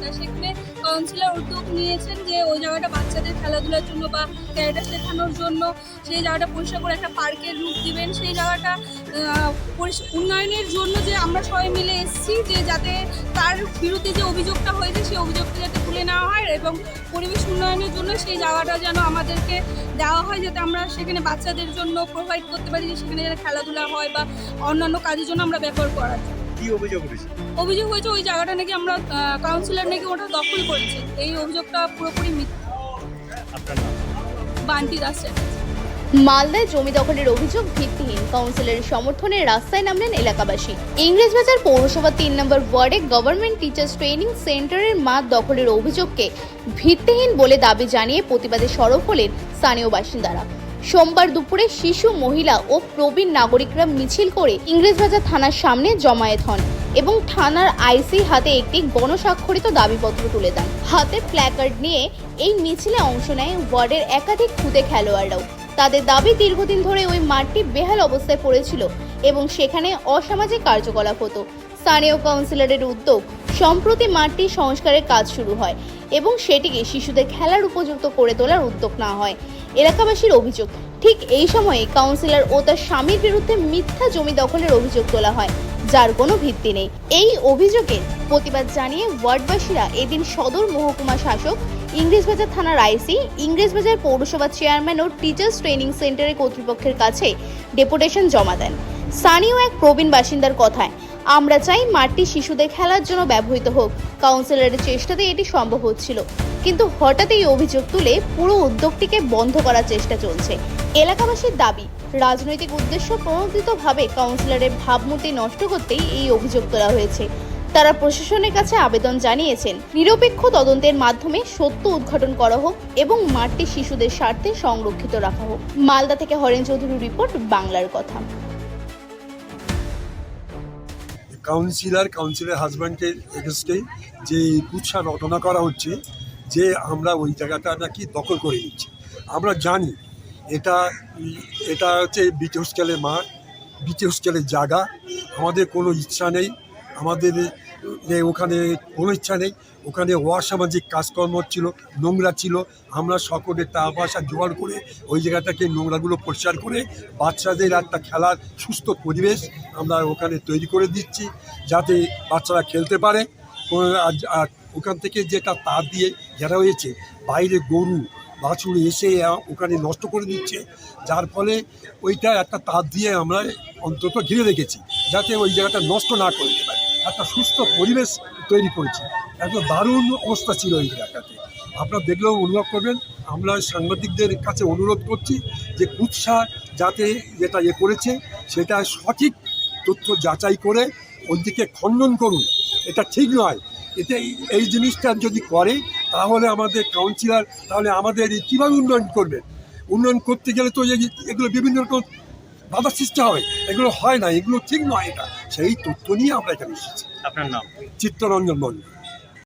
তা সেখানে কাউন্সিলর উদ্যোগ নিয়েছেন যে ওই জায়গাটা বাচ্চাদের খেলাধুলার জন্য বা ক্যারেটা শেখানোর জন্য, সেই জায়গাটা পরিষ্কার করে একটা পার্কের রূপ দিবেন। সেই জায়গাটা উন্নয়নের জন্য যে আমরা সবাই মিলে এসেছি, যে যাতে তার বিরুদ্ধে যে অভিযোগটা হয়েছে, সেই অভিযোগটা যাতে তুলে নেওয়া হয় এবং পরিবেশ উন্নয়নের জন্য সেই জায়গাটা যেন আমাদেরকে দেওয়া হয়, যাতে আমরা সেখানে বাচ্চাদের জন্য প্রোভাইড করতে পারি, যে সেখানে যেন খেলাধুলা হয় বা অন্যান্য কাজের জন্য আমরা ব্যবহার করা যায় কি অভিযোগ হয়েছে অভিযোগ হয়েছে ওই জায়গাটা নাকি আমরা কাউন্সিলর নাকি ওটা দখল করেছে। এই অভিযোগটা পুরোপুরি মিথ্যা। আপনার নাম? বান্টি দাস মালদায় জমি দখলের অভিযোগ ভিত্তিহীন। কাউন্সিলের সমর্থনে রাস্তায় নামলেন এলাকাবাসী। ইংরেজবাজার পৌরসভা তিন নম্বর ওয়ার্ডে গভর্নমেন্ট টিচার্স ট্রেনিং সেন্টারের মাঠ দখলের অভিযোগকে ভিত্তিহীন বলে দাবি জানিয়ে প্রতিবাদে সরব হলেন স্থানীয় বাসিন্দারা। সোমবার দুপুরে শিশু, মহিলা ও প্রবীণ নাগরিকরা মিছিল করে ইংরেজবাজার থানার সামনে জমায়েত হন এবং থানার আইসি হাতে একটি গণস্বাক্ষরিত দাবিপত্র তুলে দেন। হাতে প্ল্যাকার্ড নিয়ে এই মিছিলে অংশ নেয় ওয়ার্ডের একাধিক খুদে খেলোয়াড়রাও। তাদের দাবি, দীর্ঘদিন ধরে ওই মাঠটি বেহাল অবস্থায় পড়েছিল এবং সেখানে অসামাজিক কার্যকলাপ হতো। স্থানীয় কাউন্সিলরের উদ্যোগ সম্প্রতি মাঠটি সংস্কারের কাজ শুরু হয় এবং সেটিকে শিশুদের খেলার উপযুক্ত করে তোলার উদ্যোগ না হয়। এলাকাবাসীর অভিযোগ, ঠিক এই সময়ে কাউন্সিলর ও তার স্বামীর বিরুদ্ধে মিথ্যা জমি দখলের অভিযোগ তোলা হয়, যার কোনো ভিত্তি নেই। এই অভিযোগের প্রতিবাদ জানিয়ে ওয়ার্ডবাসীরা এদিন সদর মহকুমা শাসক, ইংরেজবাজার থানার আইসি, ইংরেজবাজার পৌরসভা চেয়ারম্যান ও টিচার্স ট্রেনিং সেন্টারের কর্তৃপক্ষের কাছে ডেপুটেশন জমা দেন। স্থানীয় এক প্রবীণ বাসিন্দার কথায় আমরা চাই মাঠটি শিশুদের খেলার জন্য ব্যবহৃত হোক। কাউন্সিলরের চেষ্টাতে এটি সম্ভব হচ্ছিল। কিন্তু হঠাৎ এই অভিযোগ তুলে পুরো উদ্যোগটিকে বন্ধ করার চেষ্টা চলছে। এলাকাবাসীর দাবি, রাজনৈতিক উদ্দেশ্য প্রণোদিতভাবে কাউন্সিলরের ভাবমূর্তি নষ্ট করতেই এই অভিযোগ তোলা হয়েছে। তারা প্রশাসনের কাছে আবেদন জানিয়েছেন, নিরপেক্ষ তদন্তের মাধ্যমে সত্য উদ্ঘাটন করা হোক এবং মাঠটি শিশুদের স্বার্থে সংরক্ষিত রাখা হোক। মালদা থেকে হরেন চৌধুরীর রিপোর্ট, বাংলার কথা। কাউন্সিলর কাউন্সিলর হাজব্যান্ডের এগেস্টে যে কুৎসা রটনা করা হচ্ছে, যে আমরা ওই জায়গাটা নাকি দখল করে নিচ্ছি। আমরা জানি এটা এটা হচ্ছে বিটি হোস্টেলের মাঠ, বিটি হোস্টেলের জায়গা। আমাদের কোনো ইচ্ছা নেই। আমাদের এ ওখানে কোনো ইচ্ছা নেই। ওখানে অসামাজিক কাজকর্ম ছিল, নোংরা ছিল। আমরা সকলে টাকা পয়সা জোগাড় করে ওই জায়গাটাকে নোংরাগুলো পরিষ্কার করে বাচ্চাদের একটা খেলার সুস্থ পরিবেশ আমরা ওখানে তৈরি করে দিচ্ছি যাতে বাচ্চারা খেলতে পারে। আর ওখান থেকে যেটা তার দিয়ে ঘেরা হয়েছে, বাইরে গরু, বাছুর এসে ওখানে নষ্ট করে দিচ্ছে। যার ফলে ওইটা একটা তার দিয়ে আমরা অন্তত ঘিরে রেখেছি, যাতে ওই জায়গাটা নষ্ট না করতে পারে। একটা সুস্থ পরিবেশ তৈরি করেছি। এত দারুণ অবস্থা ছিল এই জায়গাটাতে আপনারা দেখলেও অনুভব করবেন, আমরা সাংবাদিকদের কাছে অনুরোধ করছি যে কুৎসা যাতে যেটা ইয়ে করেছে, সেটা সঠিক তথ্য যাচাই করে ওর দিকে খণ্ডন করুন। এটা ঠিক নয়। এতে এই- জিনিসটা যদি করে, তাহলে আমাদের কাউন্সিলর, তাহলে আমাদের কীভাবে উন্নয়ন করবেন? উন্নয়ন করতে গেলে তো এগুলো বিভিন্ন রকম বাধা সৃষ্টি হবে এগুলো হয় না, এগুলো ঠিক নয় এটা। সেই তথ্য নিয়ে আমরা এখানে এসেছি। আপনার নাম? চিত্তরঞ্জন মন্ডল